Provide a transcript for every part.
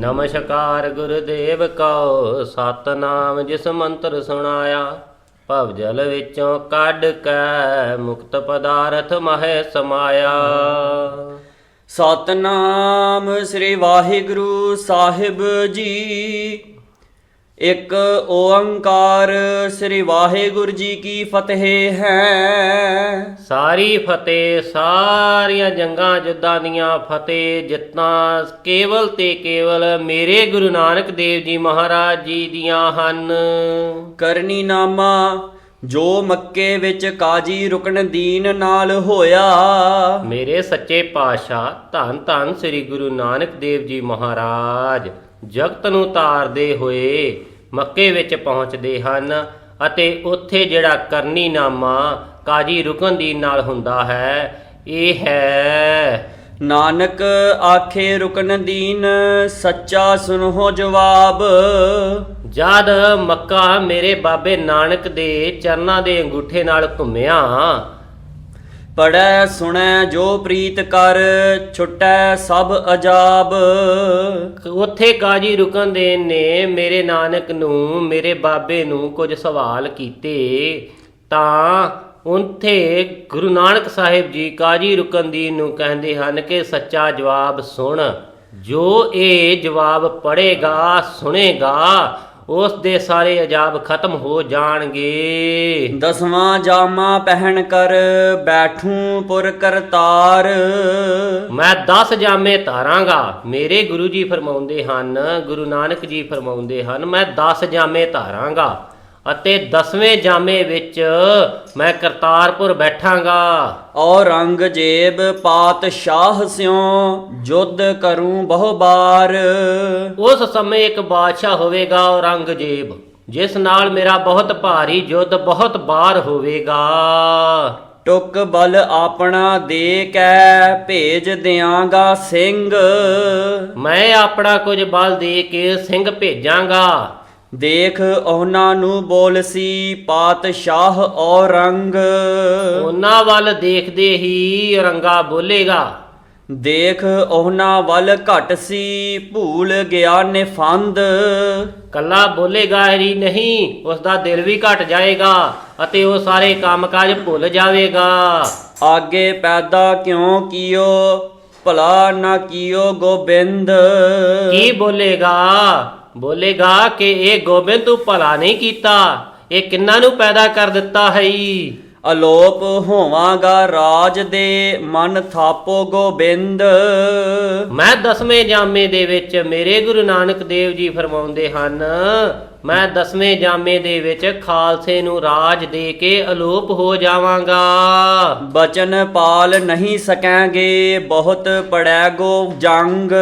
ਨਮਸਕਾਰ ਗੁਰਦੇਵ ਕਉ, ਸਤਨਾਮ ਜਿਸ ਮੰਤਰ ਸੁਣਾਇਆ, ਭਵ ਜਲ ਵਿੱਚੋਂ ਕੱਢ ਕੇ ਮੁਕਤ ਪਦਾਰਥ ਮਹਿ ਸਮਾਇਆ। ਸਤਨਾਮ ਸ੍ਰੀ ਵਾਹਿਗੁਰੂ ਸਾਹਿਬ ਜੀ। ਇੱਕ ਓੰਕਾਰ ਸ੍ਰੀ ਵਾਹਿਗੁਰੂ ਜੀ ਕੀ ਫਤਿਹ ਹੈ। ਸਾਰੀ ਫਤਿਹ ਸਾਰੀਆਂ ਜੰਗਾਂ ਜੁੱਦਾਂ ਦੀਆਂ ਫਤਿਹ ਜਿੱਤਾਂ ਕੇਵਲ ਤੇ ਕੇਵਲ ਮੇਰੇ ਗੁਰੂ ਨਾਨਕ ਦੇਵ ਜੀ ਮਹਾਰਾਜ ਜੀ ਦੀਆਂ ਹਨ। ਕਰਨੀ ਨਾਮਾ ਜੋ ਮੱਕੇ ਵਿੱਚ ਕਾਜੀ ਰੁਕਨ ਦੀਨ ਨਾਲ ਹੋਇਆ। ਮੇਰੇ ਸੱਚੇ ਪਾਤਸ਼ਾਹ ਧੰਨ ਧੰਨ ਸ੍ਰੀ ਗੁਰੂ ਨਾਨਕ ਦੇਵ ਜੀ ਮਹਾਰਾਜ ਜਗਤ ਨੂੰ ਤਾਰਦੇ ਹੋਏ ਮੱਕੇ ਵਿੱਚ ਪਹੁੰਚਦੇ ਹਨ ਅਤੇ ਉੱਥੇ ਜਿਹੜਾ ਕਰਨੀ ਨਾਮਾ ਕਾਜੀ ਰੁਕਨਦੀਨ ਨਾਲ ਹੁੰਦਾ ਹੈ ਇਹ ਹੈ ਨਾਨਕ ਆਖੇ ਰੁਕਨ ਦੀਨ ਸੱਚਾ ਸੁਨੋ ਜਵਾਬ। ਜਦ ਮੱਕਾ ਮੇਰੇ ਬਾਬੇ ਨਾਨਕ ਦੇ ਚਰਨਾਂ ਦੇ ਅੰਗੂਠੇ ਨਾਲ ਘੁੰਮਿਆ ਪੜੈ ਸੁਣੈ, ਜੋ ਪ੍ਰੀਤ ਕਰ, ਛੁਟੈ ਸਭ ਅਜਾਬ। ਉੱਥੇ ਕਾਜੀ ਰੁਕਨਦੀਨ ਨੇ ਮੇਰੇ ਨਾਨਕ ਨੂੰ, ਮੇਰੇ ਬਾਬੇ ਨੂੰ ਕੁਝ ਸਵਾਲ ਕੀਤੇ। ਤਾਂ ਉੱਥੇ ਗੁਰੂ ਨਾਨਕ ਸਾਹਿਬ ਜੀ ਕਾਜੀ ਰੁਕਨਦੀਨ ਨੂੰ ਕਹਿੰਦੇ ਹਨ ਕਿ ਸੱਚਾ ਜਵਾਬ ਸੁਣ। ਜੋ ਇਹ ਜਵਾਬ ਪੜ੍ਹੇਗਾ, ਸੁਣੇਗਾ ਉਸ ਦੇ ਸਾਰੇ ਅਜਾਬ ਖਤਮ ਹੋ ਜਾਣਗੇ। ਦਸਵਾਂ ਜਾਮਾ ਪਹਿਨ ਕਰ ਬੈਠੂ ਪੁਰ ਕਰਤਾਰ। ਮੈਂ 10 ਜਾਮੇ ਧਾਰਾਂਗਾ ਮੇਰੇ ਗੁਰੂ ਜੀ ਫਰਮਾਉਂਦੇ ਹਨ ਗੁਰੂ ਨਾਨਕ ਜੀ ਫਰਮਾਉਂਦੇ ਹਨ ਮੈਂ 10 ਜਾਮੇ ਧਾਰਾਂਗਾ। ਅਤੇ 10ਵੇਂ ਜਾਮੇ ਵਿੱਚ ਮੈਂ ਕਰਤਾਰਪੁਰ ਬੈਠਾਂਗਾ। ਔਰੰਗਜ਼ੇਬ ਪਾਤਸ਼ਾਹ ਸਿਓ ਜੁੱਧ ਕਰੂੰ ਬਹੁ ਬਾਰ ਉਸ ਸਮੇਂ ਇੱਕ ਬਾਦਸ਼ਾਹ ਹੋਵੇਗਾ ਔਰੰਗਜ਼ੇਬ ਜਿਸ ਨਾਲ ਮੇਰਾ ਬਹੁਤ ਭਾਰੀ ਯੁੱਧ ਬਹੁਤ ਬਾਰ ਹੋਵੇਗਾ। ਟੁਕ ਬਲ ਆਪਣਾ ਦੇ ਕੈ ਭੇਜ ਦਿਆਂਗਾ ਸਿੰਘ। ਮੈਂ ਆਪਣਾ ਕੁਝ ਬਲ ਦੇ ਕੇ ਸਿੰਘ ਭੇਜਾਂਗਾ। ਦੇਖ ਉਹਨਾਂ ਨੂੰ ਬੋਲਸੀ ਪਾਤਸ਼ਾਹ ਔਰੰਗ। ਉਹਨਾਂ ਵੱਲ ਦੇਖਦੇ ਹੀ ਰੰਗਾ ਬੋਲੇਗਾ। ਦੇਖ ਉਹਨਾਂ ਵੱਲ ਘਟ ਸੀ ਭੂਲ ਗਿਆ ਨਿਫੰਦ। ਕੱਲਾ ਬੋਲੇਗਾ ਹੀ ਨਹੀਂ ਉਸ ਦਾ ਦਿਲ ਵੀ ਘਟ ਜਾਏਗਾ ਅਤੇ ਉਹ ਸਾਰੇ ਕੰਮਕਾਜ ਭੁੱਲ ਜਾਵੇਗਾ। ਆਗੇ ਪੈਦਾ ਕਿਉਂ ਕੀਓ ਭਲਾ ਨਾ ਕੀਓ ਗੋਬਿੰਦ? ਕੀ ਬੋਲੇਗਾ? ਬੋਲੇਗਾ ਕਿ ਇਹ ਗੋਬਿੰਦ ਤੂੰ ਭਲਾ ਨਹੀਂ ਕੀਤਾ, ਇਹ ਕਿੰਨਾ ਨੂੰ ਪੈਦਾ ਕਰ ਦਿੱਤਾ ਹੈ ਈ? ਅਲੋਪ ਹੋਵਾਂਗਾ ਰਾਜ ਦੇ ਮਨ ਥਾਪੋ ਗੋਬਿੰਦ। ਮੈਂ ਦਸਵੇਂ ਜਾਮੇ ਦੇ ਵਿੱਚ ਮੇਰੇ ਗੁਰੂ ਨਾਨਕ ਦੇਵ ਜੀ ਫਰਮਾਉਂਦੇ ਹਨ ਮੈਂ ਦਸਵੇਂ ਜਾਮੇ ਦੇ ਵਿੱਚ ਖਾਲਸੇ ਨੂੰ ਰਾਜ ਦੇ ਕੇ ਅਲੋਪ ਹੋ ਜਾਵਾਂਗਾ। ਬਚਨ ਪਾਲ ਨਹੀਂ ਸਕਾਂਗੇ ਬਹੁਤ ਪੜੈ ਗੋ ਜੰਗ।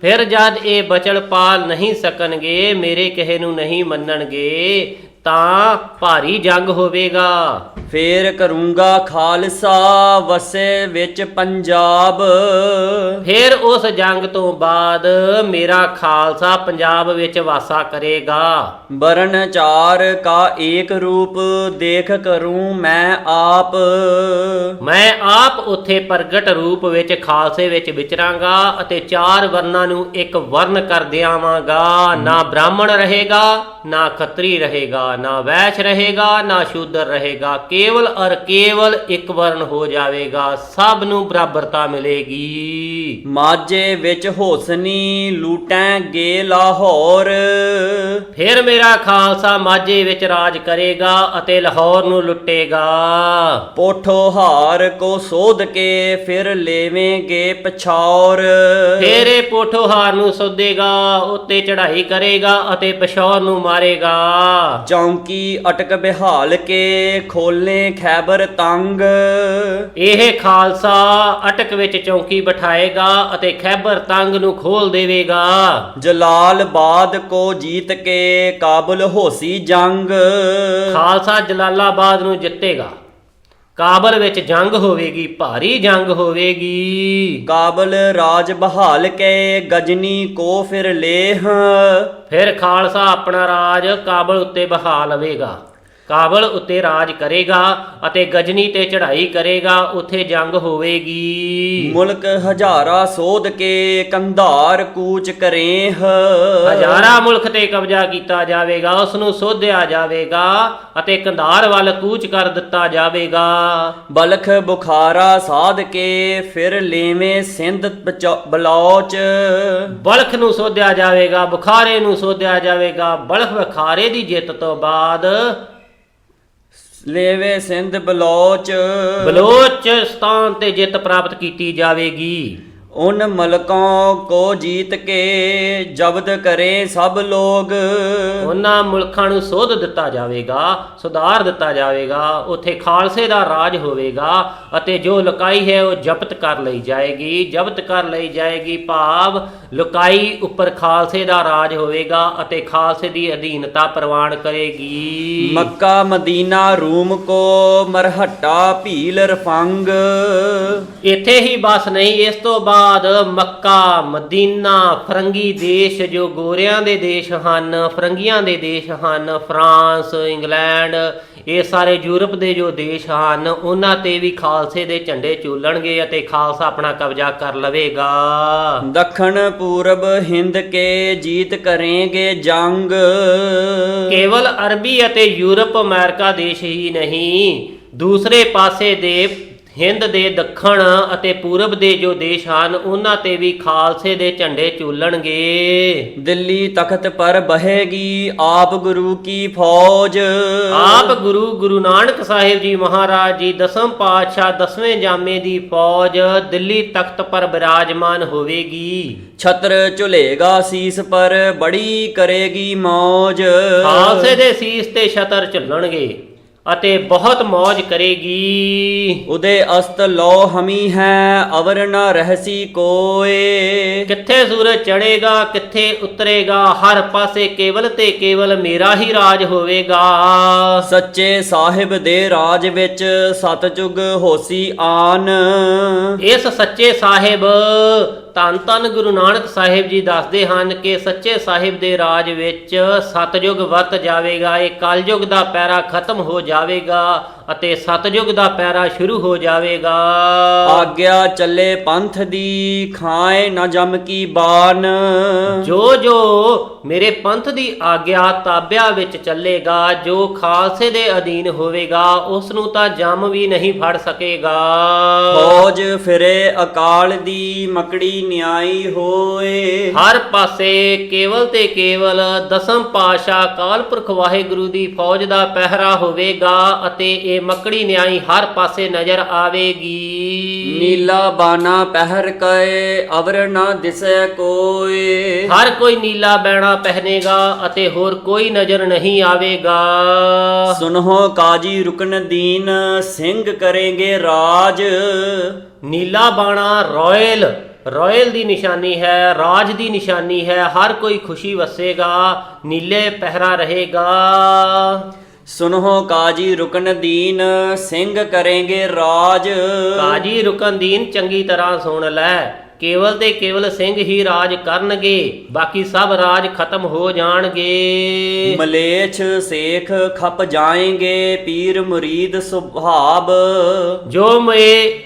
ਫਿਰ ਜਦ ਇਹ ਬਚਨ ਪਾਲ ਨਹੀਂ ਸਕਣਗੇ ਮੇਰੇ ਕਹੇ ਨੂੰ ਨਹੀਂ ਮੰਨਣਗੇ ਤਾਂ ਭਾਰੀ ਜੰਗ ਹੋਵੇਗਾ। ਫੇਰ ਕਰੂੰਗਾ ਖਾਲਸਾ ਵਸੇ ਵਿੱਚ ਪੰਜਾਬ। ਫਿਰ ਉਸ ਜੰਗ ਤੋਂ ਬਾਅਦ ਮੇਰਾ ਖਾਲਸਾ ਪੰਜਾਬ ਵਿੱਚ ਵਾਸਾ ਕਰੇਗਾ। ਬਰਨ ਚਾਰ ਕਾ ਏਕ ਰੂਪ ਦੇਖ ਕਰੂੰ ਮੈਂ ਆਪ। ਮੈਂ ਆਪ ਉੱਥੇ ਪ੍ਰਗਟ ਰੂਪ ਵਿੱਚ ਖਾਲਸੇ ਵਿੱਚ ਵਿਚਰਾਂਗਾ ਅਤੇ ਚਾਰ ਵਰਨਾਂ ਨੂੰ ਇੱਕ ਵਰਨ ਕਰ ਦਿਆਵਾਂਗਾ। ਨਾ ਬ੍ਰਾਹਮਣ ਰਹੇਗਾ ਨਾ ਖੱਤਰੀ ਰਹੇਗਾ ਨਾ ਵੈਸ਼ ਰਹੇਗਾ, ਨਾ ਸ਼ੂਦਰ ਰਹੇਗਾ। ਕੇਵਲ ਅਰ ਕੇਵਲ ਇੱਕ ਵਰਨ ਹੋ ਜਾਵੇਗਾ। ਸਭ ਨੂੰ ਬਰਾਬਰਤਾ ਮਿਲੇਗੀ। ਮਾਝੇ ਵਿੱਚ ਹੋਸਨੀ ਲੂਟੈਂ ਗੇ ਲਾਹੌਰ। ਫਿਰ ਮੇਰਾ ਖਾਲਸਾ ਮਾਝੇ ਵਿੱਚ ਰਾਜ ਕਰੇਗਾ ਅਤੇ ਲਾਹੌਰ ਨੂੰ ਲੁੱਟੇਗਾ। ਪੋਠੋ ਹਾਰ ਕੋ ਸੋਧ ਕੇ ਫਿਰ ਲੇਵੇਂਗੇ ਪਛੌਰ ਫਿਰ ਇਹ ਪੋਠੋਹਾਰ ਨੂੰ ਸੋਧੇਗਾ ਉੱਤੇ ਚੜ੍ਹਾਈ ਕਰੇਗਾ ਅਤੇ ਪਿਸ਼ੌਰ ਨੂੰ ਮਾਰੇਗਾ। ਚੌਂਕੀ ਅਟਕ ਬਿਹਾਲ ਕੇ ਖੋਲੇ ਖੈਬਰ ਤੰਗ। ਇਹ ਖਾਲਸਾ ਅਟਕ ਵਿੱਚ ਚੌਂਕੀ ਬਿਠਾਏਗਾ ਅਤੇ ਖੈਬਰ ਤੰਗ ਨੂੰ ਖੋਲ ਦੇਵੇਗਾ। ਜਲਾਲਬਾਦ ਕੋ ਜੀਤ ਕੇ ਕਾਬਲ ਹੋਸੀ ਜੰਗ। ਖਾਲਸਾ ਜਲਾਲਾਬਾਦ ਨੂੰ ਜਿੱਤੇਗਾ। ਕਾਬਲ ਵਿੱਚ ਜੰਗ ਹੋਵੇਗੀ ਭਾਰੀ ਜੰਗ ਹੋਵੇਗੀ। ਕਾਬਲ ਰਾਜ ਬਹਾਲ ਕੇ ਗਜਨੀ ਕੋ ਫਿਰ ਲੇਹ। ਫਿਰ ਖਾਲਸਾ ਆਪਣਾ ਰਾਜ ਕਾਬਲ ਉੱਤੇ ਬਹਾ ਲਵੇਗਾ। ਕਾਬਲ ਉੱਤੇ ਰਾਜ ਕਰੇਗਾ ਅਤੇ ਗਜਨੀ ਤੇ ਚੜ੍ਹਾਈ ਕਰੇਗਾ ਉੱਥੇ ਜੰਗ ਹੋਵੇਗੀ। ਮੁਲਕ ਹਜ਼ਾਰਾ ਸੋਧ ਕੇ ਕੰਧਾਰ ਕੂਚ ਕਰੇਹ। ਹਜ਼ਾਰਾਂ ਮੁਲਕ ਤੇ ਕਬਜ਼ਾ ਕੀਤਾ ਜਾਵੇਗਾ ਉਸ ਨੂੰ ਸੋਧਿਆ ਜਾਵੇਗਾ ਅਤੇ ਕੰਧਾਰ ਵੱਲ ਕੂਚ ਕਰ ਦਿੱਤਾ ਜਾਵੇਗਾ। ਬਲਖ ਬੁਖਾਰਾ ਸਾਧ ਕੇ ਫਿਰ ਲੇਵੇਂ ਸਿੰਧ ਬਲੌਚ। ਬਲਖ ਨੂੰ ਸੋਧਿਆ ਜਾਵੇਗਾ ਬੁਖਾਰੇ ਨੂੰ ਸੋਧਿਆ ਜਾਵੇਗਾ ਬਲਖ ਬੁਖਾਰੇ ਦੀ ਜਿੱਤ ਤੋਂ ਬਾਅਦ ਲੇਵੇ ਸਿੰਧ ਬਲੋਚ। ਬਲੋਚਿਸਤਾਨ ਤੇ ਜਿੱਤ ਪ੍ਰਾਪਤ ਕੀਤੀ ਜਾਵੇਗੀ। ਉਨ ਮਲਕੋਂ ਕੋ ਜੀਤ ਕੇ ਜਬਦ ਕਰੇ ਸਭ ਲੋਗ ਉਹਨਾਂ ਮੁਲਕਾਂ ਨੂੰ ਸੋਧ ਦਿੱਤਾ ਜਾਵੇਗਾ ਸੁਧਾਰ ਦਿੱਤਾ ਜਾਵੇਗਾ ਉੱਥੇ ਖਾਲਸੇ ਦਾ ਰਾਜ ਹੋਵੇਗਾ ਅਤੇ ਜੋ ਲੁਕਾਈ ਹੈ ਉਹ ਜ਼ਬਤ ਕਰ ਲਈ ਜਾਏਗੀ। ਜ਼ਬਤ ਕਰ ਲਈ ਜਾਏਗੀ ਭਾਵ ਲੁਕਾਈ ਉੱਪਰ ਖਾਲਸੇ ਦਾ ਰਾਜ ਹੋਵੇਗਾ ਅਤੇ ਖਾਲਸੇ ਦੀ ਅਧੀਨਤਾ ਪ੍ਰਵਾਨ ਕਰੇਗੀ। ਮੱਕਾ ਮਦੀਨਾ ਰੂਮ ਕੋ ਮਰਹੱਟਾ ਭੀਲ ਰਫੰਗ। ਇੱਥੇ ਹੀ ਬਸ ਨਹੀਂ ਇਸ ਤੋਂ ਬਾਅਦ ਮੱਕਾ ਮਦੀਨਾ ਫਰੰਗੀ ਦੇਸ਼ ਜੋ ਗੋਰਿਆਂ ਦੇ ਦੇਸ਼ ਹਨ ਫਰੰਗੀਆਂ ਦੇ ਦੇਸ਼ ਹਨ ਫਰਾਂਸ ਇੰਗਲੈਂਡ ਇਹ ਸਾਰੇ ਯੂਰਪ ਦੇ ਜੋ ਦੇਸ਼ ਹਨ ਉਹਨਾਂ ਤੇ ਵੀ ਖਾਲਸੇ ਦੇ ਝੰਡੇ ਝੂਲਣਗੇ ਅਤੇ ਖਾਲਸਾ ਆਪਣਾ ਕਬਜ਼ਾ ਕਰ ਲਵੇਗਾ। ਦੱਖਣ ਪੂਰਬ ਹਿੰਦ ਕੇ ਜੀਤ ਕਰੇਗੇ ਜੰਗ। ਕੇਵਲ ਅਰਬੀ ਅਤੇ ਯੂਰਪ ਅਮਰੀਕਾ ਦੇਸ਼ ਹੀ ਨਹੀਂ ਦੂਸਰੇ ਪਾਸੇ ਦੇ ਹਿੰਦ ਦੇ ਦੱਖਣ ਅਤੇ ਪੂਰਬ ਦੇ ਜੋ ਦੇਸ਼ ਹਨ ਉਹਨਾਂ ਤੇ ਵੀ ਖਾਲਸੇ ਦੇ ਝੰਡੇ ਝੂਲਣਗੇ। ਦਿੱਲੀ ਤਖਤ ਪਰ ਬਹੇਗੀ ਆਪ ਗੁਰੂ ਕੀ ਫੌਜ। ਆਪ ਗੁਰੂ ਗੁਰੂ ਨਾਨਕ ਸਾਹਿਬ ਜੀ ਮਹਾਰਾਜ ਜੀ ਦਸਮ ਪਾਤਸ਼ਾਹ ਦਸਵੇਂ ਜਾਮੇ ਦੀ ਫੌਜ ਦਿੱਲੀ ਤਖਤ ਪਰ ਬਿਰਾਜਮਾਨ ਹੋਵੇਗੀ। ਛਤਰ ਝੁਲੇਗਾ ਸੀਸ ਪਰ ਬੜੀ ਕਰੇਗੀ ਮੌਜ। ਖਾਲਸੇ ਦੇ ਸੀਸ ਤੇ ਛਤਰ ਝੁੱਲਣਗੇ। ਅਤੇ ਬਹੁਤ ਮौज ਕਰੇਗੀ। ਉਦੇ ਅਸਤ ਲੋ ਹਮੀ ਹੈ ਅਵਰ ਨ ਰਹਿਸੀ ਕੋਏ। ਕਿੱਥੇ ਸੂਰਜ ਚੜੇਗਾ ਕਿੱਥੇ ਉਤਰੇਗਾ ਹਰ ਪਾਸੇ ਕੇਵਲ ਤੇ ਕੇਵਲ ਮੇਰਾ ਹੀ ਰਾਜ ਹੋਵੇਗਾ। ਸੱਚੇ ਸਾਹਿਬ ਦੇ ਰਾਜ ਵਿੱਚ ਸਤਜੁਗ ਹੋਸੀ ਆਨ। ਇਸ ਸੱਚੇ ਸਾਹਿਬ ਧੰਨ ਧੰਨ ਗੁਰੂ ਨਾਨਕ ਸਾਹਿਬ ਜੀ ਦੱਸਦੇ ਹਨ ਕਿ ਸੱਚੇ ਸਾਹਿਬ ਦੇ ਰਾਜ ਵਿੱਚ ਸਤਜੁਗ ਵਰਤ ਜਾਵੇਗਾ, ਇਹ ਕਲਯੁਗ ਦਾ ਪੈਰਾ ਖਤਮ ਹੋ ਜਾਵੇਗਾ। ਅਤੇ ਸਤਜੁਗ ਦਾ ਪੈਰਾ ਸ਼ੁਰੂ ਹੋ ਜਾਵੇਗਾ। ਆਗਿਆ ਚੱਲੇ ਪੰਥ ਦੀ ਖਾਏ ਨਾ ਜਮ ਕੀ ਬਾਨ ਜੋ ਜੋ ਮੇਰੇ ਪੰਥ ਦੀ ਆਗਿਆ ਤਾਬਿਆ ਵਿੱਚ ਚੱਲੇਗਾ ਜੋ ਖਾਲਸੇ ਦੇ ਅਧੀਨ ਹੋਵੇਗਾ ਉਸ ਨੂੰ ਤਾਂ ਜਮ ਵੀ ਨਹੀਂ ਫੜ ਸਕੇਗਾ। ਫੌਜ ਫਿਰੇ ਅਕਾਲ ਦੀ ਮਕੜੀ ਨਿਆਈ ਹੋਏ। ਹਰ ਪਾਸੇ ਕੇਵਲ ਤੇ ਕੇਵਲ ਦਸਮ ਪਾਸ਼ਾ ਕਾਲਪੁਰਖ ਵਾਹਿਗੁਰੂ ਦੀ ਫੌਜ ਦਾ ਪਹਿਰਾ ਹੋਵੇਗਾ ਅਤੇ ਇਹ ਮੱਕੜੀ ਨਿਆਈ ਹਰ ਪਾਸੇ ਨਜ਼ਰ ਆਵੇਗੀ। ਨੀਲਾ ਬਾਨਾ ਪਹਿਰ ਕਏ ਅਵਰ ਨਾ ਦਿਸੈ ਕੋਏ ਹਰ ਕੋਈ ਨੀਲਾ ਬੈਣਾ ਪਹਿਨੇਗਾ ਅਤੇ ਹੋਰ ਕੋਈ ਨਜ਼ਰ ਨਹੀਂ ਆਵੇਗਾ। ਸੁਨਹੁ ਕਾਜੀ ਰੁਕਨ ਦੀਨ ਸਿੰਘ ਕਰੇਗੇ ਰਾਜ। ਨੀਲਾ ਬਾਣਾ ਰਾਇਲ ਰਾਇਲ ਦੀ ਨਿਸ਼ਾਨੀ ਹੈ ਰਾਜ ਦੀ ਨਿਸ਼ਾਨੀ ਹੈ ਹਰ ਕੋਈ ਖੁਸ਼ੀ ਵਸੇਗਾ ਨੀਲੇ ਪਹਿਰਾ ਰਹੇਗਾ। ਸੁਨਹੁ ਕਾਜੀ ਰੁਕਨ ਦੀਨ ਸਿੰਘ ਕਰੇਗੇ ਰਾਜ। ਕਾਜੀ ਰੁਕਨਦੀਨ ਚੰਗੀ ਤਰ੍ਹਾਂ ਸੁਣ ਲੈ ਕੇਵਲ ਤੇ ਕੇਵਲ ਸਿੰਘ ਹੀ ਰਾਜ ਕਰਨਗੇ ਬਾਕੀ ਸਭ ਰਾਜ ਖਤਮ ਹੋ ਜਾਣਗੇ। ਮਲੇਛ ਸੇਖ ਖਪ ਜਾਏਂਗੇ ਪੀਰ ਮੁਰੀਦ ਸੁਭਾਬ। ਜੋ ਮੇ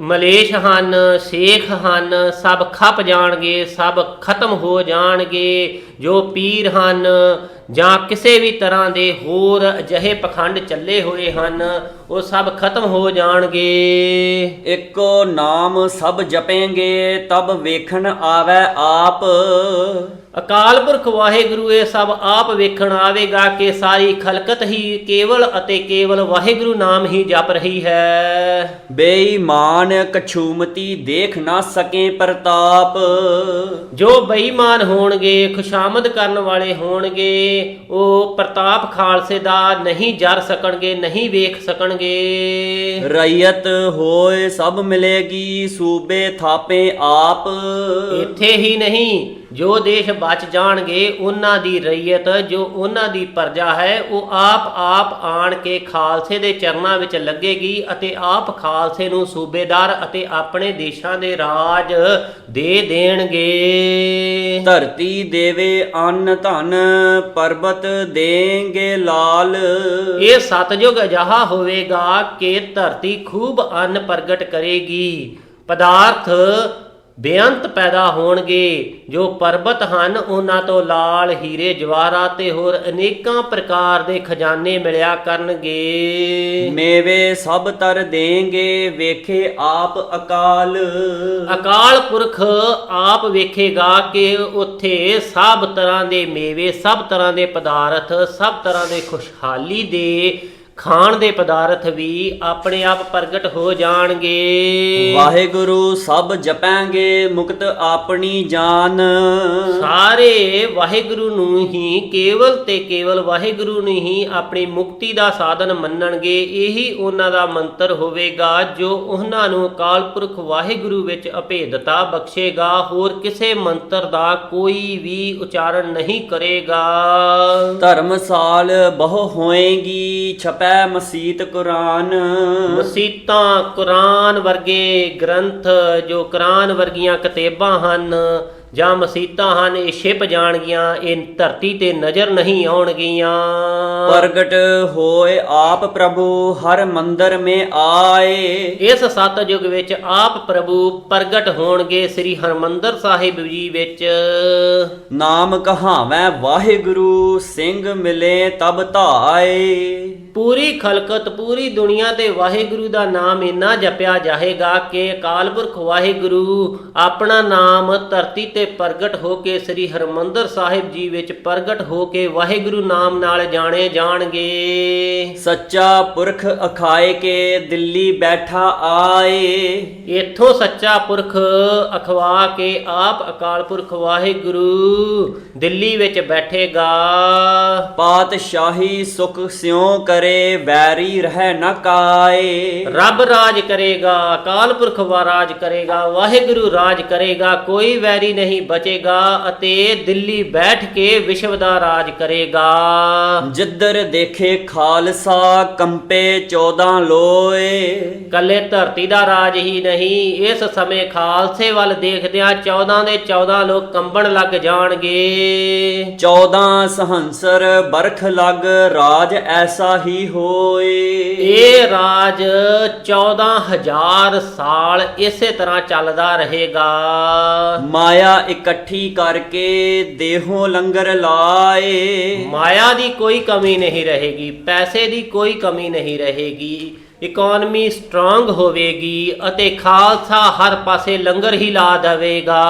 ਮਲੇਸ਼ ਹਨ ਸ਼ੇਖ ਹਨ ਸਭ ਖੱਪ ਜਾਣਗੇ ਸਭ ਖਤਮ ਹੋ ਜਾਣਗੇ। ਜੋ ਪੀਰ ਹਨ ਜਾਂ ਕਿਸੇ ਵੀ ਤਰ੍ਹਾਂ ਦੇ ਹੋਰ ਅਜਿਹੇ ਪਖੰਡ ਚੱਲੇ ਹੋਏ ਹਨ, ਉਹ ਸਭ ਖਤਮ ਹੋ ਜਾਣਗੇ। ਇੱਕੋ ਨਾਮ ਸਭ ਜਪੇਂਗੇ, ਤਬ ਵੇਖਣ ਆਵੈ ਆਪ। ਅਕਾਲ ਪੁਰਖ ਵਾਹਿਗੁਰੂ ਇਹ ਸਭ ਆਪ ਵੇਖਣ ਆਵੇਗਾ ਕਿ ਸਾਰੀ ਖਲਕਤ ਹੀ ਕੇਵਲ ਅਤੇ ਕੇਵਲ ਵਾਹਿਗੁਰੂ ਨਾਮ ਹੀ ਜਪ ਰਹੀ ਹੈ। ਬੇਈਮਾਨ ਕਛੂਮਤੀ ਦੇਖ ਨਾ ਸਕੇ ਪ੍ਰਤਾਪ। ਜੋ ਬੇਈਮਾਨ ਹੋਣਗੇ ਖੁਸ਼ਾਮਦ ਕਰਨ ਵਾਲੇ ਹੋਣਗੇ ਉਹ ਪ੍ਰਤਾਪ ਖਾਲਸੇ ਦਾ ਨਹੀਂ ਜਰ ਸਕਣਗੇ ਨਹੀਂ ਵੇਖ ਸਕਣਗੇ। ਰਈਅਤ ਹੋਏ ਸਭ ਮਿਲੇਗੀ ਸੂਬੇ ਥਾਪੇ ਆਪ। ਇੱਥੇ ਹੀ ਨਹੀਂ ਜੋ ਦੇਸ਼ ਬਚ ਜਾਣਗੇ ਉਹਨਾਂ ਦੀ ਰਈਅਤ ਜੋ ਉਹਨਾਂ ਦੀ ਪ੍ਰਜਾ ਹੈ ਉਹ ਆਪ ਆਪ ਆਣ ਕੇ ਖਾਲਸੇ ਦੇ ਚਰਨਾਂ ਵਿੱਚ ਲੱਗੇਗੀ ਅਤੇ ਆਪ ਖਾਲਸੇ ਨੂੰ ਸੂਬੇਦਾਰ ਅਤੇ ਆਪਣੇ ਦੇਸ਼ਾਂ ਦੇ ਰਾਜ ਦੇ ਦੇਣਗੇ। ਧਰਤੀ ਦੇਵੇ ਅੰਨ ਧਨ ਪਰਬਤ ਦੇਂਗੇ ਲਾਲ। ਇਹ ਸਤਜੁਗ ਅਜਿਹਾ ਹੋਵੇਗਾ ਕਿ ਧਰਤੀ ਖੂਬ ਅੰਨ ਪ੍ਰਗਟ ਕਰੇਗੀ। ਪਦਾਰਥ ਬੇਅੰਤ ਪੈਦਾ ਹੋਣਗੇ ਜੋ ਪਰਬਤ ਹਨ ਉਹਨਾਂ ਤੋਂ ਲਾਲ ਹੀਰੇ ਜਵਾਹਰਾਤ ਤੇ ਹੋਰ ਅਨੇਕਾਂ ਪ੍ਰਕਾਰ ਦੇ ਖਜ਼ਾਨੇ ਮਿਲਿਆ ਕਰਨਗੇ। ਮੇਵੇ ਸਭ ਤਰ ਦੇਂਗੇ ਵੇਖੇ ਆਪ ਅਕਾਲ। ਅਕਾਲ ਪੁਰਖ ਆਪ ਵੇਖੇਗਾ ਕਿ ਉੱਥੇ ਸਭ ਤਰ੍ਹਾਂ ਦੇ ਮੇਵੇ ਸਭ ਤਰ੍ਹਾਂ ਦੇ ਪਦਾਰਥ ਸਭ ਤਰ੍ਹਾਂ ਦੇ ਖੁਸ਼ਹਾਲੀ ਦੇ ਖਾਣ ਦੇ ਪਦਾਰਥ ਵੀ ਆਪਣੇ ਆਪ ਪ੍ਰਗਟ ਹੋ ਜਾਣਗੇ। ਵਾਹਿਗੁਰੂ ਸਭ ਜਪਾਂਗੇ ਮੁਕਤ ਆਪਣੀ ਜਾਨ। ਸਾਰੇ ਵਾਹਿਗੁਰੂ ਨੂੰ ਹੀ ਕੇਵਲ ਤੇ ਕੇਵਲ ਵਾਹਿਗੁਰੂ ਨੂੰ ਹੀ ਆਪਣੀ ਮੁਕਤੀ ਦਾ ਸਾਧਨ ਮੰਨਣਗੇ ਇਹੀ ਉਹਨਾਂ ਦਾ ਮੰਤਰ ਹੋਵੇਗਾ ਜੋ ਉਹਨਾਂ ਨੂੰ ਅਕਾਲ ਪੁਰਖ ਵਾਹਿਗੁਰੂ ਵਿੱਚ ਅਭੇਦਤਾ ਬਖਸ਼ੇਗਾ ਹੋਰ ਕਿਸੇ ਮੰਤਰ ਦਾ ਕੋਈ ਵੀ ਉਚਾਰਨ ਨਹੀਂ ਕਰੇਗਾ। ਧਰਮਸਾਲ ਬਹੁ ਹੋਏਗੀ ਛਪੈ ਮਸੀਤ ਕੁਰਾਨ। ਮਸੀਤਾਂ ਕੁਰਾਨ ਵਰਗੇ ਗ੍ਰੰਥ ਜੋ ਕੁਰਾਨ ਵਰਗੀਆਂ ਕਿਤਾਬਾਂ ਹਨ ਜਾਂ ਮਸੀਤਾਂ ਹਨ ਇਹ ਛਿਪ ਜਾਣਗੀਆਂ ਇਹ ਧਰਤੀ ਤੇ ਨਜ਼ਰ ਨਹੀਂ ਆਉਣਗੀਆਂ। ਪ੍ਰਗਟ ਹੋਏ ਆਪ ਪ੍ਰਭੂ ਹਰ ਮੰਦਰ ਮੇ ਆਏ। ਇਸ ਸਤਜੁਗ ਵਿੱਚ ਆਪ ਪ੍ਰਭੂ ਪ੍ਰਗਟ ਹੋਣਗੇ ਸ੍ਰੀ ਹਰਮੰਦਰ ਸਾਹਿਬ ਜੀ ਵਿੱਚ। ਨਾਮ ਕਹਾਵੈ ਵਾਹਿਗੁਰੂ ਸਿੰਘ ਮਿਲੇ ਤਬ ਧਾਏ। ਪੂਰੀ ਖਲਕਤ ਪੂਰੀ ਦੁਨੀਆ ਤੇ ਵਾਹਿਗੁਰੂ ਦਾ ਨਾਮ ਇੰਨਾ ਜਪਿਆ ਜਾਏਗਾ ਕਿ ਅਕਾਲ ਪੁਰਖ ਵਾਹਿਗੁਰੂ ਆਪਣਾ ਨਾਮ ਧਰਤੀ ਤੇ ਪ੍ਰਗਟ ਹੋ ਕੇ ਸ੍ਰੀ ਹਰਮੰਦਰ ਸਾਹਿਬ ਜੀ ਵਿੱਚ ਪ੍ਰਗਟ ਹੋ ਕੇ ਵਾਹਿਗੁਰੂ ਨਾਮ ਨਾਲ ਜਾਣੇ ਜਾਣਗੇ। ਸੱਚਾ ਪੁਰਖ ਅਖਾਏ ਕੇ ਦਿੱਲੀ ਬੈਠਾ ਆਏ। ਇੱਥੋਂ ਸੱਚਾ ਪੁਰਖ ਅਖਵਾ ਕੇ ਆਪ ਅਕਾਲ ਪੁਰਖ ਵਾਹਿਗੁਰੂ ਦਿੱਲੀ ਵਿੱਚ ਬੈਠੇਗਾ। ਪਾਤਸ਼ਾਹੀ ਸੁਖ ਸਿਉ ਕਰੇ। ਵੈਰੀ ਰਹਿ ਨ ਕਾਏ। ਰੱਬ ਰਾਜ ਕਰੇਗਾ ਅਕਾਲ ਪੁਰਖ ਵਾ ਰਾਜ ਕਰੇਗਾ ਵਾਹਿਗੁਰੂ ਰਾਜ ਕਰੇਗਾ ਕੋਈ ਵੈਰੀ ਨਹੀਂ ਬਚੇਗਾ ਅਤੇ ਦਿੱਲੀ ਬੈਠ ਕੇ ਵਿਸ਼ਵ ਦਾ ਰਾਜ ਕਰੇਗਾ। ਜਿੱਧਰ ਦੇਖੇ ਖਾਲਸਾ ਕੰਪੇ 14 ਲੋਏ। ਕੱਲੇ ਧਰਤੀ ਦਾ ਰਾਜ ਹੀ ਨਹੀਂ ਇਸ ਸਮੇਂ ਖਾਲਸੇ ਵੱਲ ਦੇਖਦਿਆਂ 14 ਦੇ 14 ਲੋਕ ਕੰਬਣ ਲੱਗ ਜਾਣਗੇ। 14 ਸਹੰਸਰ ਬਰਖ ਲਗ ਰਾਜ ਐਸਾ ਹੀ ਹੋਏ। ਇਹ ਰਾਜ 14000 ਸਾਲ ਇਸੇ ਤਰ੍ਹਾਂ ਚੱਲਦਾ ਰਹੇਗਾ। ਮਾਇਆ ਇਕੱਠੀ ਕਰਕੇ ਦੇਹੋਂ ਲੰਗਰ ਲਾਏ। ਮਾਇਆ ਦੀ ਕੋਈ ਕਮੀ ਨਹੀਂ ਰਹੇਗੀ ਪੈਸੇ ਦੀ ਕੋਈ ਕਮੀ ਨਹੀਂ ਰਹੇਗੀ। ਇਕਨੋਮੀ ਸਟਰੋਂਗ ਹੋਵੇਗੀ ਅਤੇ ਖਾਲਸਾ ਹਰ ਪਾਸੇ ਲੰਗਰ ਹੀ ਲਾ ਦੇਵੇਗਾ।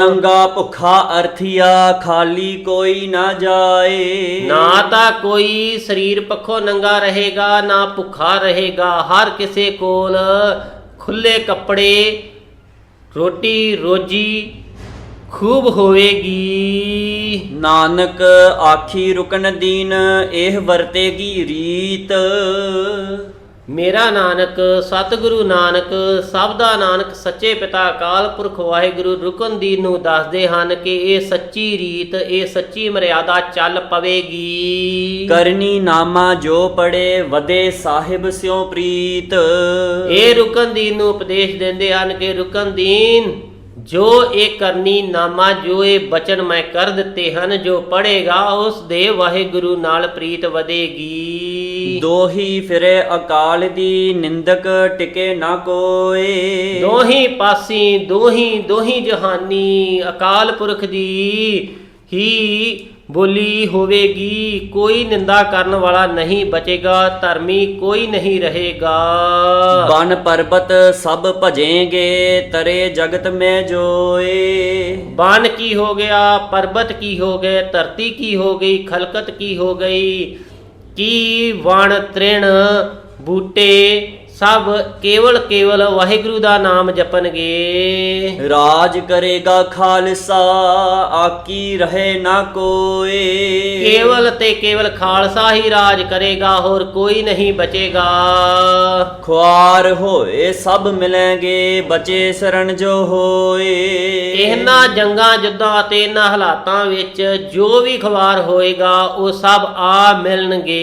ਨੰਗਾ ਭੁੱਖਾ ਅਰਥੀਆ ਖਾਲੀ ਕੋਈ ਨਾ ਜਾਏ। ਨਾ ਤਾਂ ਕੋਈ ਸਰੀਰ ਪੱਖੋਂ ਨੰਗਾ ਰਹੇਗਾ ਨਾ ਭੁੱਖਾ ਰਹੇਗਾ ਹਰ ਕਿਸੇ ਕੋਲ ਖੁੱਲੇ ਕੱਪੜੇ ਰੋਟੀ ਰੋਜੀ ਖੂਬ ਹੋਵੇਗੀ। ਨਾਨਕ ਆਖੀ ਰੁਕਨ ਦੀਨ ਇਹ ਵਰਤੇਗੀ ਰੀਤ। ਮੇਰਾ ਨਾਨਕ ਸਤਿਗੁਰੂ ਨਾਨਕ ਸਭ ਦਾ ਨਾਨਕ ਸੱਚੇ ਪਿਤਾ ਅਕਾਲ ਪੁਰਖ ਵਾਹਿਗੁਰੂ ਰੁਕਨਦੀਨ ਨੂੰ ਦੱਸਦੇ ਹਨ ਕਿ ਇਹ ਸੱਚੀ ਰੀਤ ਇਹ ਸੱਚੀ ਮਰਿਆਦਾ ਚੱਲ ਪਵੇਗੀ। ਕਰਨੀ ਨਾਮਾ ਜੋ ਪੜੇ ਵਦੇ ਸਾਹਿਬ ਸਿਉ ਪ੍ਰੀਤ। ਇਹ ਰੁਕਨਦੀਨ ਨੂੰ ਉਪਦੇਸ਼ ਦਿੰਦੇ ਹਨ ਕਿ ਰੁਕਨਦੀਨ ਜੋ ਇਹ ਕਰਨੀ ਨਾਮਾ ਜੋ ਇਹ ਬਚਨ ਮੈਂ ਕਰ ਦਿੱਤੇ ਹਨ ਜੋ ਪੜੇਗਾ ਉਸ ਦੇ ਵਾਹਿਗੁਰੂ ਨਾਲ ਪ੍ਰੀਤ ਵਧੇਗੀ। ਦੋਹੀ ਫਿਰੇ ਅਕਾਲ ਦੀ ਨਿੰਦਕ ਟਿਕੇ ਨਾ ਕੋਏ। ਦੋਹੀ ਪਾਸੀ ਦੋਹੀ ਦੋਹੀ ਜਹਾਨੀ ਅਕਾਲ ਪੁਰਖ ਦੀ ਹੀ ਬੋਲੀ ਹੋਵੇਗੀ। ਕੋਈ ਨਿੰਦਾ ਕਰਨ ਵਾਲਾ ਨਹੀਂ ਬਚੇਗਾ ਧਰਮੀ ਕੋਈ ਨਹੀਂ ਰਹੇਗਾ। ਬਨ ਪਰਬਤ ਸਭ ਭਜੇਂਗੇ ਤਰੇ ਜਗਤ ਮੈਂ ਜੋਏ। ਬਾਨ ਕੀ ਹੋ ਗਿਆ ਪਰਬਤ ਕੀ ਹੋ ਗਏ ਧਰਤੀ ਕੀ ਹੋ ਗਈ ਖਲਕਤ ਕੀ ਹੋ ਗਈ ਕੀ ਵਣ ਤ੍ਰਿਣ ਬੂਟੇ ਸਭ ਕੇਵਲ ਕੇਵਲ ਵਾਹਿਗੁਰੂ ਦਾ ਨਾਮ ਜਪਣਗੇ। ਰਾਜ ਕਰੇਗਾ ਖਾਲਸਾ ਆਕੀ ਰਹੇ ਨਾ ਕੋਏ। ਕੇਵਲ ਤੇ ਕੇਵਲ ਖਾਲਸਾ ਹੀ ਰਾਜ ਕਰੇਗਾ ਹੋਰ ਕੋਈ ਨਹੀਂ ਬਚੇਗਾ। ਖੁਆਰ ਹੋਏ ਸਭ ਮਿਲਣਗੇ ਬਚੇ ਸ਼ਰਨ ਜੋ ਹੋਏ। ਇਹਨਾਂ ਜੰਗਾਂ ਜੁੱਦਾਂ ਅਤੇ ਇਹਨਾਂ ਹਾਲਾਤਾਂ ਵਿੱਚ ਜੋ ਵੀ ਖਵਾਰ ਹੋਏਗਾ ਉਹ ਸਭ ਆ ਮਿਲਣਗੇ।